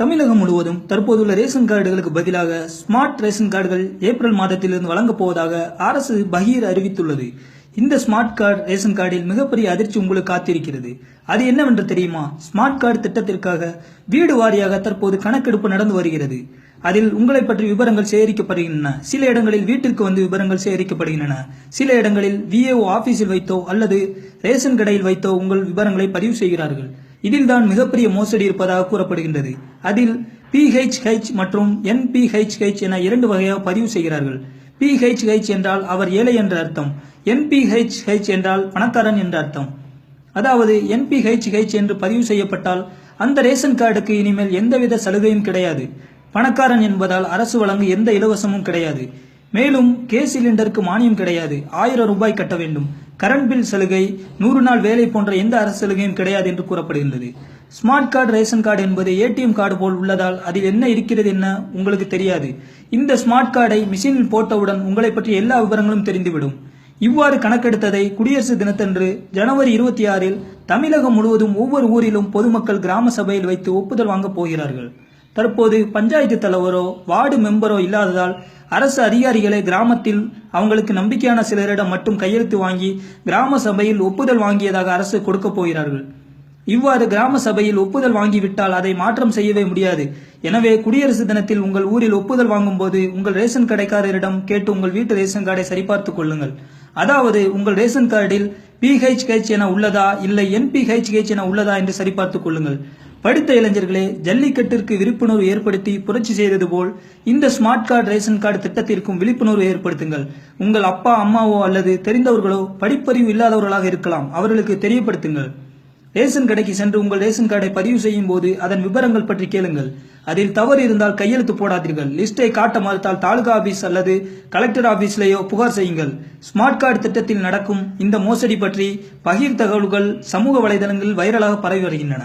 தமிழகம் முழுவதும் தற்போதுள்ள ரேஷன் கார்டுகளுக்கு பதிலாக ஸ்மார்ட் ரேஷன் கார்டுகள் ஏப்ரல் மாதத்திலிருந்து வழங்கப் போவதாக அரசு பகீர் அறிவித்துள்ளது. இந்த ஸ்மார்ட் கார்டு ரேஷன் கார்டில் மிகப்பெரிய அதிர்ச்சி உங்களுக்கு காத்திருக்கிறது. அது என்னவென்று தெரியுமா? ஸ்மார்ட் கார்டு திட்டத்திற்காக வீடு வாரியாக தற்போது கணக்கெடுப்பு நடந்து வருகிறது. அதில் உங்களை பற்றி விவரங்கள் சேகரிக்கப்படுகின்றன. சில இடங்களில் வீட்டிற்கு வந்து விவரங்கள் சேகரிக்கப்படுகின்றன. சில இடங்களில் விஏஓ ஆபீஸில் வைத்தோ அல்லது ரேஷன் கடையில் வைத்தோ உங்கள் விவரங்களை பதிவு செய்கிறார்கள். இதில்தான் மிகப்பெரிய மோசடி இருப்பதாக கூறப்படுகின்றது. அதில் பிஹெச்ஹெச் மற்றும் என்பிஹெச்ஹெச் என இரண்டு வகையாக பதிவு செய்கிறார்கள். பிஹெச்ஹெச் என்றால் அவர் ஏழை என்ற அர்த்தம். என்பிஹெச்ஹெச் என்றால் பணக்காரன் என்ற அர்த்தம். அதாவது என்பிஹெச்ஹெச் என்று பதிவு செய்யப்பட்டால் அந்த ரேஷன் கார்டுக்கு இனிமேல் எந்தவித சலுகையும் கிடையாது. பணக்காரன் என்பதால் அரசு வழங்கும் எந்த இலவசமும் கிடையாது. மேலும் கேஸ் சிலிண்டருக்கு மானியம் கிடையாது. ஆயிரம் ரூபாய் கட்ட வேண்டும். கரண்ட் பில் சலுகை நூறு நாள் வேலை போன்ற எந்த அரசு சலுகையும் கிடையாது என்று கூறப்படுகின்றது. ஸ்மார்ட் கார்டு ரேஷன் கார்டு என்பது ஏடிஎம் கார்டு போல் உள்ளதால் அதில் என்ன இருக்கிறது என்ன உங்களுக்கு தெரியாது. இந்த ஸ்மார்ட் கார்டை மிஷினில் போட்டவுடன் உங்களை பற்றி எல்லா விவரங்களும் தெரிந்துவிடும். இவ்வாறு கணக்கெடுத்ததை குடியரசு தினத்தன்று ஜனவரி இருபத்தி ஆறில் தமிழகம் முழுவதும் ஒவ்வொரு ஊரிலும் பொதுமக்கள் கிராம சபையில் வைத்து ஒப்புதல் வாங்கப் போகிறார்கள். தற்போது பஞ்சாயத்து தலைவரோ வார்டு மெம்பரோ இல்லாததால் அரசு அதிகாரிகளை கிராமத்தில் அவங்களுக்கு நம்பிக்கையான சிலரிடம் மட்டும் கையெழுத்து வாங்கி கிராம சபையில் ஒப்புதல் வாங்கியதாக அரசு கொடுக்கப் போகிறார்கள். இவ்வாறு கிராம சபையில் ஒப்புதல் வாங்கிவிட்டால் அதை மாற்றம் செய்யவே முடியாது. எனவே குடியரசு தினத்தில் உங்கள் ஊரில் ஒப்புதல் வாங்கும்போது உங்கள் ரேஷன் கடைக்காரரிடம் கேட்டு உங்கள் வீட்டு ரேஷன் கார்டை சரிபார்த்துக் கொள்ளுங்கள். அதாவது உங்கள் ரேஷன் கார்டில் பிஹெச்ஹெச் என உள்ளதா இல்லை என்பிஹெச்ஹெச் என உள்ளதா என்று சரிபார்த்துக் கொள்ளுங்கள். படித்த இளைஞர்களே ஜல்லிக்கட்டிற்கு விழிப்புணர்வு ஏற்படுத்தி புரட்சி செய்தது போல் இந்த ஸ்மார்ட் கார்டு ரேஷன் கார்டு திட்டத்திற்கும் விழிப்புணர்வு ஏற்படுத்துங்கள். உங்கள் அப்பா அம்மாவோ அல்லது தெரிந்தவர்களோ படிப்பறிவு இல்லாதவர்களாக இருக்கலாம். அவர்களுக்கு தெரியப்படுத்துங்கள். ரேஷன் கடைக்கு சென்று உங்கள் ரேஷன் கார்டை பதிவு செய்யும் போது அதன் விவரங்கள் பற்றி கேளுங்கள். அதில் தவறு இருந்தால் கையெழுத்து போடாதீர்கள். லிஸ்டை காட்ட மறுத்தால் தாலுகா ஆபீஸ் அல்லது கலெக்டர் ஆபீஸ்லேயோ புகார் செய்யுங்கள். ஸ்மார்ட் கார்டு திட்டத்தில் நடக்கும் இந்த மோசடி பற்றி பகிர் தகவல்கள் சமூக வலைதளங்களில் வைரலாக பரவி வருகின்றன.